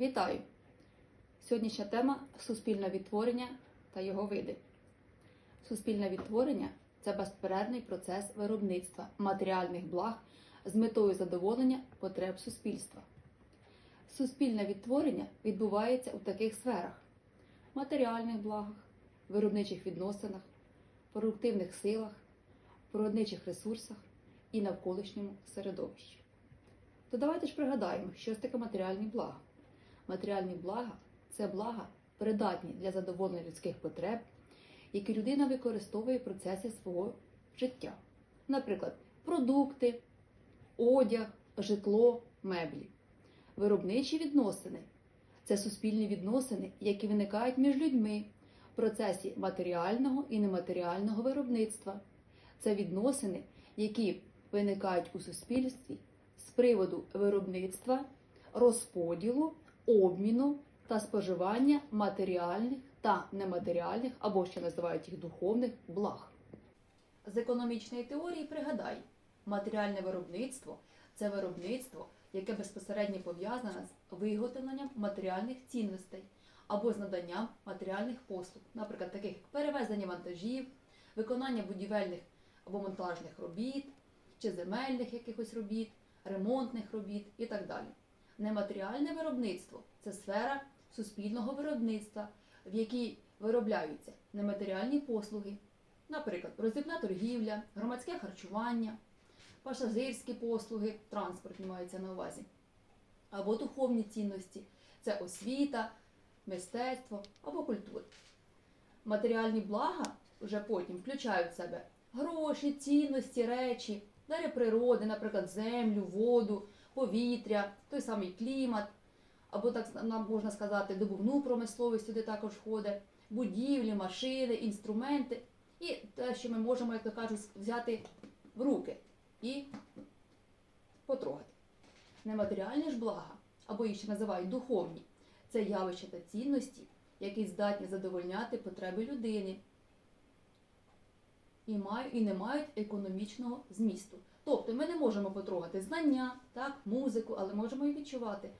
Вітаю! Сьогоднішня тема суспільне відтворення та його види. Суспільне відтворення це безперервний процес виробництва матеріальних благ з метою задоволення потреб суспільства. Суспільне відтворення відбувається у таких сферах: матеріальних благах, виробничих відносинах, продуктивних силах, природничих ресурсах і навколишньому середовищі. То давайте ж пригадаємо, що ж таке матеріальні блага. Матеріальні блага це блага, придатні для задоволення людських потреб, які людина використовує в процесі свого життя. Наприклад, продукти, одяг, житло, меблі. Виробничі відносини це суспільні відносини, які виникають між людьми в процесі матеріального і нематеріального виробництва. Це відносини, які виникають у суспільстві з приводу виробництва, розподілу, обміну та споживання матеріальних та нематеріальних, або ще називають їх духовних благ. З економічної теорії пригадай, матеріальне виробництво це виробництво, яке безпосередньо пов'язане з виготовленням матеріальних цінностей або з наданням матеріальних послуг, наприклад, таких як перевезення вантажів, виконання будівельних або монтажних робіт чи земельних якихось робіт, ремонтних робіт і так далі. Нематеріальне виробництво це сфера суспільного виробництва, в якій виробляються нематеріальні послуги, наприклад, роздрібна торгівля, громадське харчування, пасажирські послуги, транспортні мається на увазі, або духовні цінності це освіта, мистецтво або культура. Матеріальні блага вже потім включають в себе гроші, цінності, речі, дари природи, наприклад, землю, воду, повітря, той самий клімат, або так нам можна сказати, добувну промисловість сюди також входить, будівлі, машини, інструменти і те, що ми можемо, як то кажуть, взяти в руки і потрогати. Нематеріальні ж блага, або їх ще називають духовні, це явища та цінності, які здатні задовольняти потреби людини і не мають економічного змісту. Тобто ми не можемо потрогати знання, так, музику, але можемо і відчувати.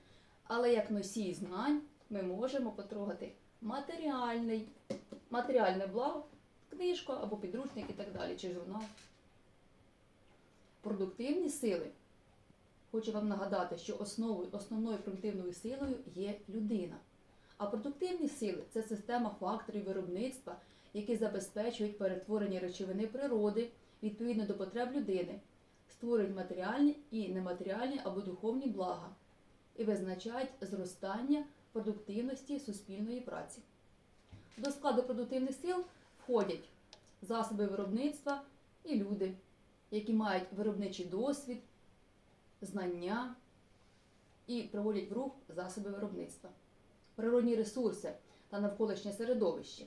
Але як носій знань ми можемо потрогати матеріальний, матеріальне благо, книжку або підручник і так далі, чи журнал. Продуктивні сили. Хочу вам нагадати, що основою, основною продуктивною силою є людина. А продуктивні сили це система факторів виробництва, які забезпечують перетворення речовини природи відповідно до потреб людини, створюють матеріальні і нематеріальні або духовні блага і визначають зростання продуктивності суспільної праці. До складу продуктивних сил входять засоби виробництва і люди, які мають виробничий досвід, знання і приводять в рух засоби виробництва, природні ресурси та навколишнє середовище.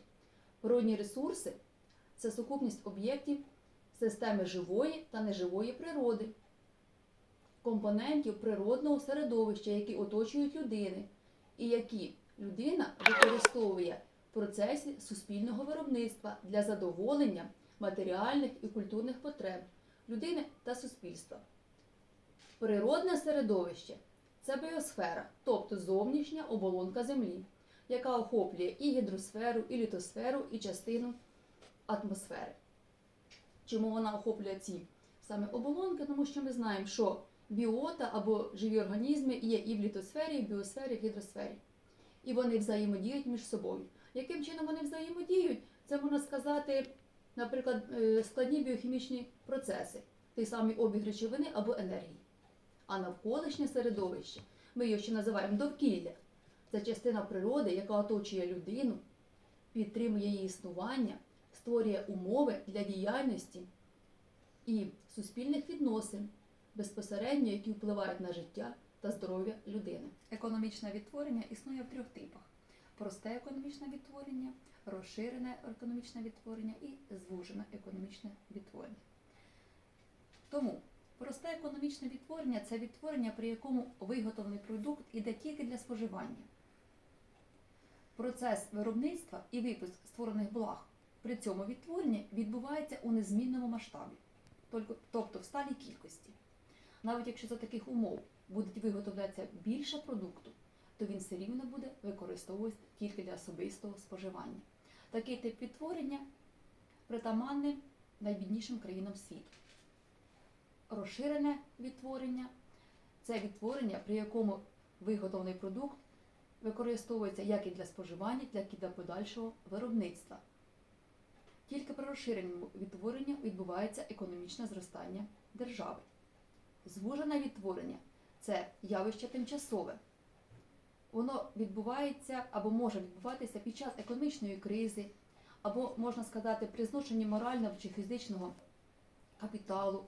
Природні ресурси це сукупність об'єктів системи живої та неживої природи, компонентів природного середовища, які оточують людини, і які людина використовує в процесі суспільного виробництва для задоволення матеріальних і культурних потреб людини та суспільства. Природне середовище це біосфера, тобто зовнішня оболонка Землі, яка охоплює і гідросферу, і літосферу, і частину атмосфери. Чому вона охоплює ці саме оболонки? Тому що ми знаємо, що біота або живі організми є і в літосфері, і в біосфері, і в гідросфері. І вони взаємодіють між собою. Яким чином вони взаємодіють? Це можна сказати, наприклад, е, складні біохімічні процеси, той самий обіг речовини або енергії. А навколишнє середовище, ми його ще називаємо довкілля. Це частина природи, яка оточує людину, підтримує її існування, створює умови для діяльності і суспільних відносин, безпосередньо, які впливають на життя та здоров'я людини. Економічне відтворення існує в трьох типах: просте економічне відтворення, розширене економічне відтворення і звужене економічне відтворення. Тому просте економічне відтворення це відтворення, при якому виготовлений продукт іде тільки для споживання. Процес виробництва і випуск створених благ при цьому відтворенні відбувається у незмінному масштабі, тобто в сталій кількості. Навіть якщо за таких умов буде виготовлятися більше продукту, то він все рівно буде використовуватися тільки для особистого споживання. Такий тип відтворення притаманний найбіднішим країнам світу. Розширене відтворення це відтворення, при якому виготовлений продукт використовується як і для споживання, так і для подальшого виробництва. Тільки при розширеному відтворенні відбувається економічне зростання держави. Звужене відтворення це явище тимчасове. Воно відбувається або може відбуватися під час економічної кризи, або, можна сказати, при зношенні морального чи фізичного капіталу,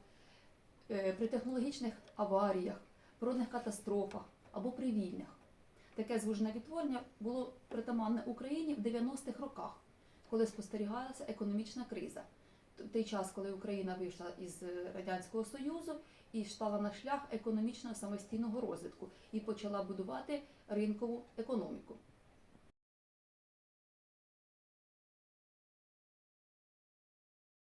е, при технологічних аваріях, природних катастрофах або при війнах. Таке звужене відтворення було притаманне Україні в 90-х роках, коли спостерігалася економічна криза. В Той час, коли Україна вийшла із е, Радянського Союзу і стала на шлях економічного самостійного розвитку і почала будувати ринкову економіку.